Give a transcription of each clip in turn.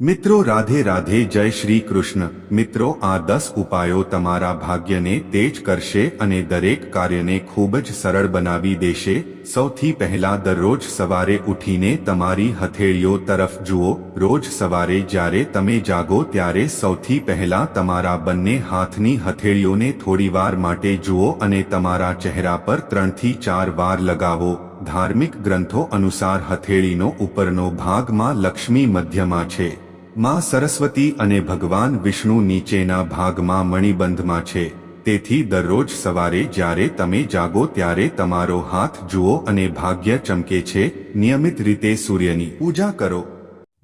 મિત્રો, રાધે રાધે, જય શ્રી કૃષ્ણ. મિત્રો, આ દસ ઉપાયો તમારા ભાગ્યને તેજ કરશે અને દરેક કાર્યને ખૂબ જ સરળ બનાવી દેશે. સૌથી પહેલા દરરોજ સવારે ઉઠીને તમારી હથેળીઓ તરફ જુઓ. રોજ સવારે જ્યારે તમે જાગો ત્યારે સૌથી પહેલા તમારા બંને હાથની હથેળીઓને થોડીવાર માટે જુઓ અને તમારા ચહેરા પર ત્રણથી ચાર વાર લગાવો. ધાર્મિક ગ્રંથો અનુસાર હથેળીનો ઉપરનો ભાગમાં લક્ષ્મી મધ્યમાં છે. માં સરસ્વતી અને ભગવાન વિષ્ણુ નીચેના ભાગમાં મણિબંધમાં છે. તેથી દરરોજ સવારે જ્યારે તમે જાગો ત્યારે તમારો હાથ જુઓ અને ભાગ્ય ચમકે છે, નિયમિત રીતે સૂર્યની પૂજા કરો.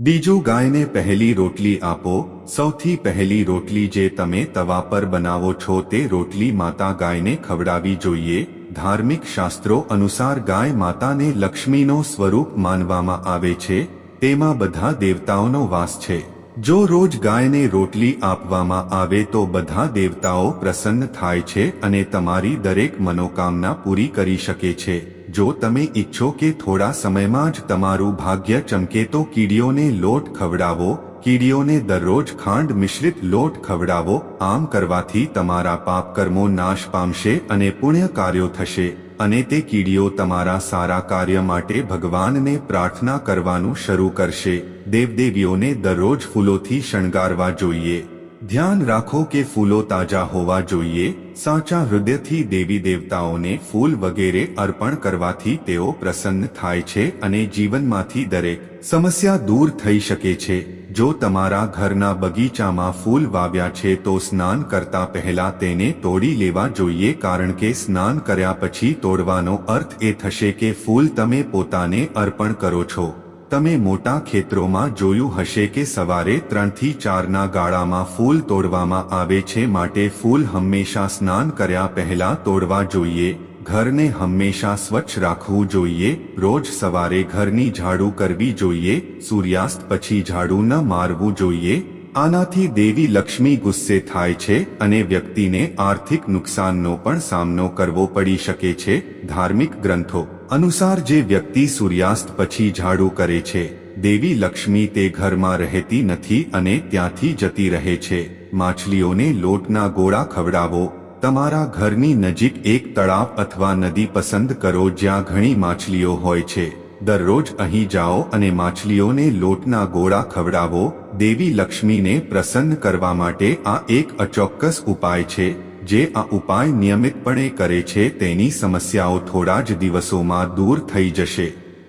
બીજું ગાયને પહેલી રોટલી આપો. સૌથી પહેલી રોટલી જે તમે તવા પર બનાવો છો તે રોટલી માતા ગાયને ખવડાવી જોઈએ. ધાર્મિક શાસ્ત્રો અનુસાર ગાય માતાને લક્ષ્મીનો સ્વરૂપ માનવામાં આવે છે. તેમાં બધા દેવતાઓનો વાસ છે. જો રોજ ગાયને રોટલી આપવામાં આવે તો બધા દેવતાઓ પ્રસન્ન થાય છે અને તમારી દરેક મનોકામના પૂરી કરી શકે છે. જો તમે ઈચ્છો કે થોડા સમયમાં જ તમારું ભાગ્ય ચમકે તો કીડીઓને લોટ ખવડાવો કીડીઓને દરરોજ ખાંડ મિશ્રિત લોટ ખવડાવો, આમ કરવાથી તમારા પાપ કર્મો નાશ પામશે અને પુણ્ય કાર્યો થશે, અને તે કીડીઓ તમારા સારા કાર્ય માટે ભગવાનને પ્રાર્થના કરવાનું શરૂ કરશે. દેવદેવીઓને દરરોજ ફૂલોથી શણગારવા જોઈએ. ધ્યાન રાખો કે ફૂલો તાજા હોવા જોઈએ. સાચા હૃદયથી દેવી દેવતાઓને ફૂલ વગેરે અર્પણ કરવાથી તેઓ પ્રસન્ન થાય છે અને જીવનમાંથી દરેક સમસ્યા દૂર થઈ શકે છે. જો તમારા ઘરના બગીચામાં ફૂલ વાવ્યા છે તો સ્નાન કરતા પહેલા તેને તોડી લેવા જોઈએ કારણ કે સ્નાન કર્યા પછી તોડવાનો અર્થ એ થશે કે ફૂલ તમે પોતાને અર્પણ કરો છો. તમે મોટા ખેતરોમાં જોયું હશે કે સવારે ત્રણથી ચારના ગાળામાં ફૂલ તોડવામાં આવે છે માટે ફૂલ હંમેશા સ્નાન કર્યા પહેલા તોડવા જોઈએ. ઘરને હંમેશા સ્વચ્છ રાખવું જોઈએ. રોજ સવારે ઘરની ઝાડુ કરવી જોઈએ. સૂર્યાસ્ત પછી ઝાડુ ન મારવું જોઈએ. આનાથી દેવી લક્ષ્મી ગુસ્સે થાય છે અને વ્યક્તિને આર્થિક નુકસાનનો પણ સામનો કરવો પડી શકે છે. ધાર્મિક ગ્રંથો અનુસાર જે વ્યક્તિ સૂર્યાસ્ત પછી ઝાડુ કરે છે, દેવી લક્ષ્મી તે ઘરમાં રહેતી નથી અને ત્યાંથી જતી રહે છે. માછલીઓને લોટના ગોળા ખવડાવો તમારા ઘરની નજીક એક તળાવ અથવા નદી પસંદ કરો જ્યાં ઘણી માછલીઓ હોય છે. દરરોજ અહીં જાઓ અને માછલીઓને લોટના ગોળા ખવડાવો. દેવી લક્ષ્મીને પ્રસન્ન કરવા માટે આ એક અચોક્કસ ઉપાય છે, જે આ ઉપાય નિયમિતપણે કરે છે તેની સમસ્યાઓ થોડા જ દિવસોમાં દૂર થઈ જશે.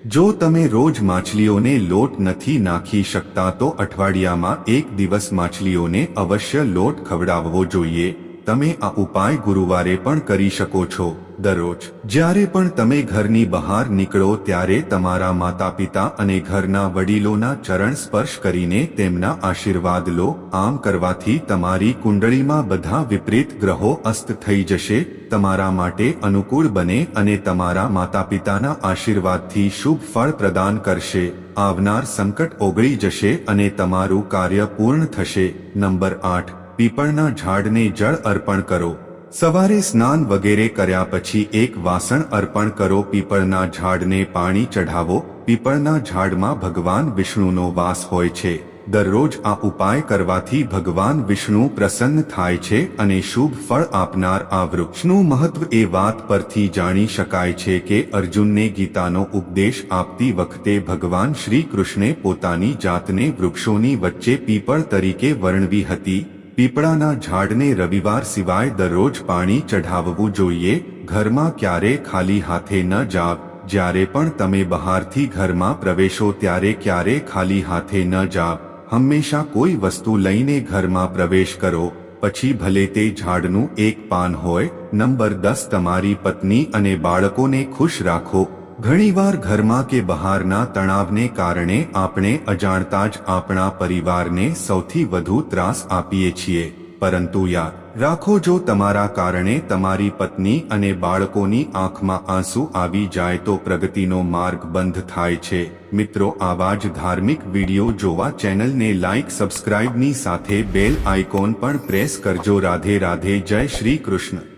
જો તમે રોજ માછલીઓને લોટ નથી નાખી શકતા તો અઠવાડિયામાં એક દિવસ માછલીઓને અવશ્ય લોટ ખવડાવવો જોઈએ. તમે આ ઉપાય ગુરુવારે પણ કરી શકો છો. દરરોજ, જ્યારે પણ તમે ઘરની બહાર નીકળો ત્યારે તમારા માતા પિતા અને ઘરના વડીલોના ચરણ સ્પર્શ કરીને તેમના આશીર્વાદ લો. આમ કરવાથી તમારી કુંડળીમાં બધા વિપરીત ગ્રહો અસ્ત થઈ જશે. તમારા માટે અનુકૂળ બને અને તમારા માતા પિતાના આશીર્વાદથી શુભ ફળ પ્રદાન કરશે. આવનાર સંકટ ઓગળી જશે અને તમારું કાર્ય પૂર્ણ થશે. નંબર આઠ પીપળના ઝાડને જળ અર્પણ કરો. સવારે સ્નાન વગેરે કર્યા પછી એક વાસણ અર્પણ કરો. પીપળના ઝાડને પાણી ચઢાવો. પીપળના ઝાડમાં ભગવાન વિષ્ણુનો વાસ હોય છે. દરરોજ આ ઉપાય કરવાથી ભગવાન વિષ્ણુ પ્રસન્ન થાય છે અને શુભ ફળ આપનાર આ વૃક્ષનું મહત્વ એ વાત પરથી જાણી શકાય છે કે અર્જુનને ગીતાનો ઉપદેશ આપતી વખતે ભગવાન શ્રી કૃષ્ણે પોતાની જાતને વૃક્ષોની વચ્ચે પીપળ તરીકે વર્ણવી હતી. પીપળાના ઝાડને રવિવાર સિવાય દરરોજ પાણી ચઢાવવું જોઈએ. ઘરમાં ક્યારે ખાલી હાથે ન જાવ. જ્યારે પણ તમે બહારથી ઘરમાં પ્રવેશો ત્યારે ક્યારે ખાલી હાથે ન જાવ. હંમેશા કોઈ વસ્તુ લઈને ઘરમાં પ્રવેશ કરો. પછી ભલે તે ઝાડનું એક પાન હોય. નંબર દસ, તમારી પત્ની અને બાળકોને ખુશ રાખો. ઘણીવાર ઘરમાં કે બહારના તણાવને કારણે આપણે અજાણતા જ આપણા પરિવારને સૌથી વધુ ત્રાસ આપીએ છીએ. પરંતુ યાદ રાખો જો તમારા કારણે તમારી પત્ની અને બાળકોની આંખમાં આંસુ આવી જાય તો પ્રગતિનો માર્ગ બંધ થાય છે. મિત્રો, આવા જ ધાર્મિક વીડિયો જોવા ચેનલને લાઇક સબસ્ક્રાઇબની સાથે બેલ આઇકોન પણ પ્રેસ કરજો. રાધે રાધે, જય શ્રી કૃષ્ણ.